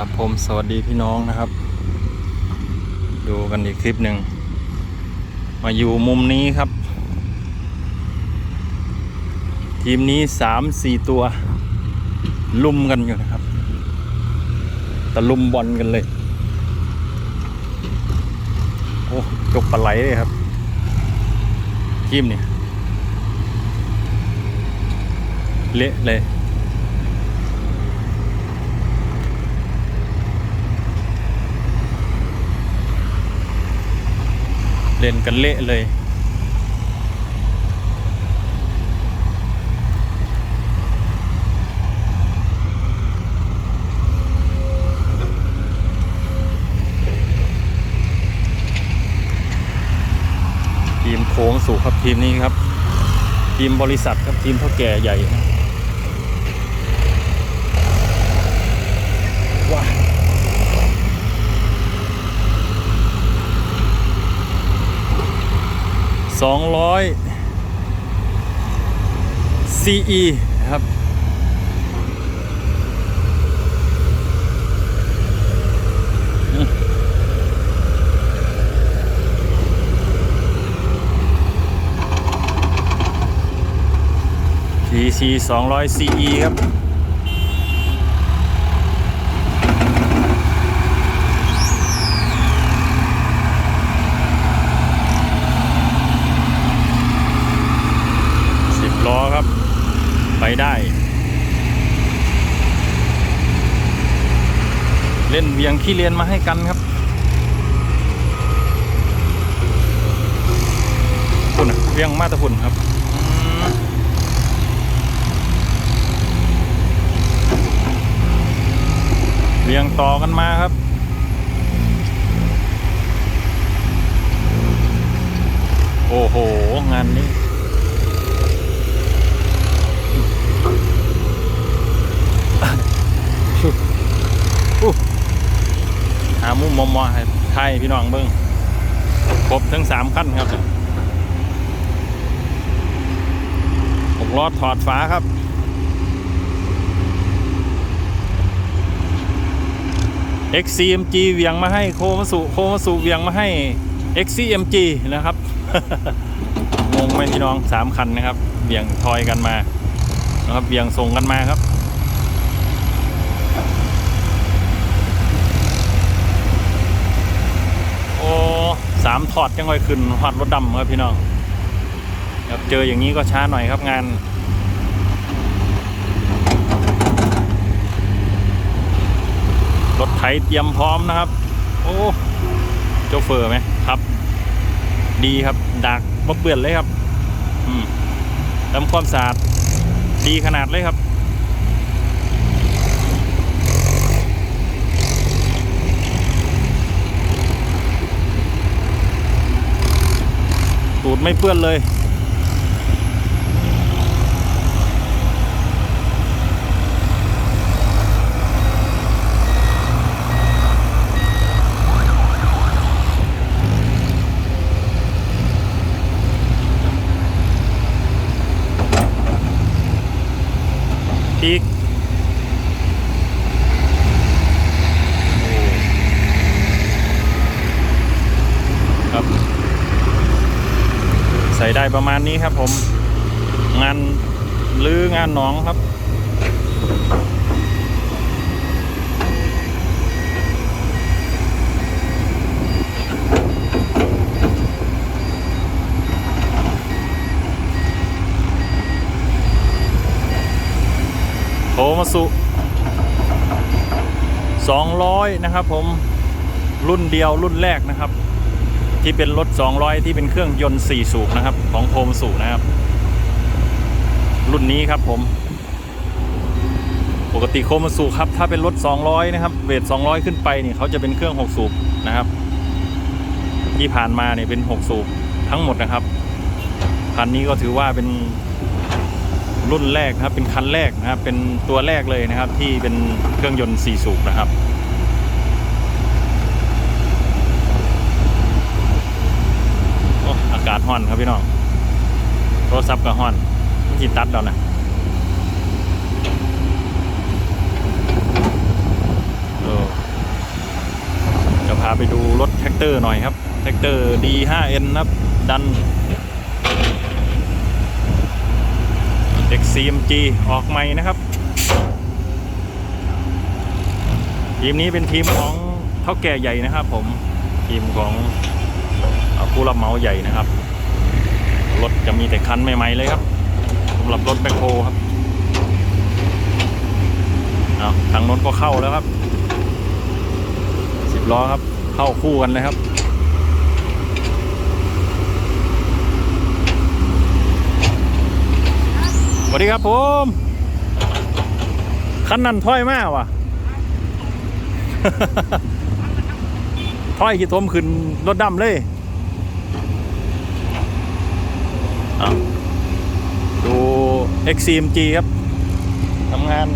ครับผมสวัสดีพี่น้องนะครับ ดูกันอีกคลิปหนึ่ง มาอยู่มุมนี้ครับ ทีมนี้สามสี่ตัว ลุมกันอยู่นะครับตะลุมบอลกันเลย โอ้จกปลาไหลเลยครับทีมเนี่ยเละเลย เล่นกันเละเลย ทีมโค้งสู่ครับทีมนี้ครับ ทีมบริษัทครับทีมเท่าแก่ใหญ่ 200 CE นะครับ CC 200 CE ครับ ไปได้ เล่นเวียงขี้เลียนมาให้กันครับฝุ่นน่ะเวียงมาตะฝุ่นครับเวียงต่อกันมาครับ โอ้โห งานนี้ อู้หา มมอมอไทยพี่น้องเบิ้งครบทั้งสามขั้นครับหกล้อถอดฝาครับ XCMG เวียงมาให้โคมาสุโคมาสุเวียงมาให้ XCMG นะครับงงไหมพี่น้องสามคันนะครับเวียงทอยกันมานะครับเวียงส่งกันมาครับ โอ้ สามถอดจังไอยขึ้นหอดรถดำครับพี่น้องครับเจออย่างนี้ก็ช้าหน่อยครับงานรถไถเตรียมพร้อมนะครับ โอ้โจเฟอร์ไหมครับ ดีครับดักบ่เปื่อนเลยครับอืมทำความสะอาดดีขนาดเลยครับ ตูดไม่เปื้อนเลย ส่ได้ประมาณนี้ครับผม งานหรืองานหนองครับ โทมาสุ200 นะครับผมรุ่นเดียวรุ่นแรกนะครับ ที่เป็นรถ 200 ที่เป็นเครื่องยนต์ 4 สูบนะครับ ของโทมสุนะครับ รุ่นนี้ครับผม ปกติโคมสุครับ ถ้าเป็นรถ 200 นะครับเวท200 ขึ้นไปนี่เขาจะเป็นเครื่อง 6 สูบนะครับ ที่ผ่านมาเนี่ยเป็น 6 สูบทั้งหมดนะครับคันนี้ก็ถือว่าเป็นรุ่นแรกนะครับ เป็นคันแรกนะครับ เป็นตัวแรกเลยนะครับ ที่เป็นเครื่องยนต์ 4 สูบนะครับ โอ้อากาศ ห้อนครับพี่น้องโทรศัพท์ก็ห้อนมันจิตัดแล้วนะเออท็กเตอร์หน่อยครับ แท็กเตอร์ D5N นะครับ ดัน XCMG ออกใหม่นะครับทีมนี้เป็นทีมของเท่าแก่ใหญ่นะครับผมทีมของผู้รับเหมาใหญ่นะครับ ถจะมีแต่คันใหม่ๆเลยครับสำหรับรถแบคโฮครับเอาทางน้นก็เข้าแล้วครับสิบล้อครับ เข้าคู่กันเลยครับสวัสดีครับผมคันนั้นถ้อยมากว่ะถ้อยกี่ทมขึ้นรถดำเลยเอา ดู XCMG ครับทำงาน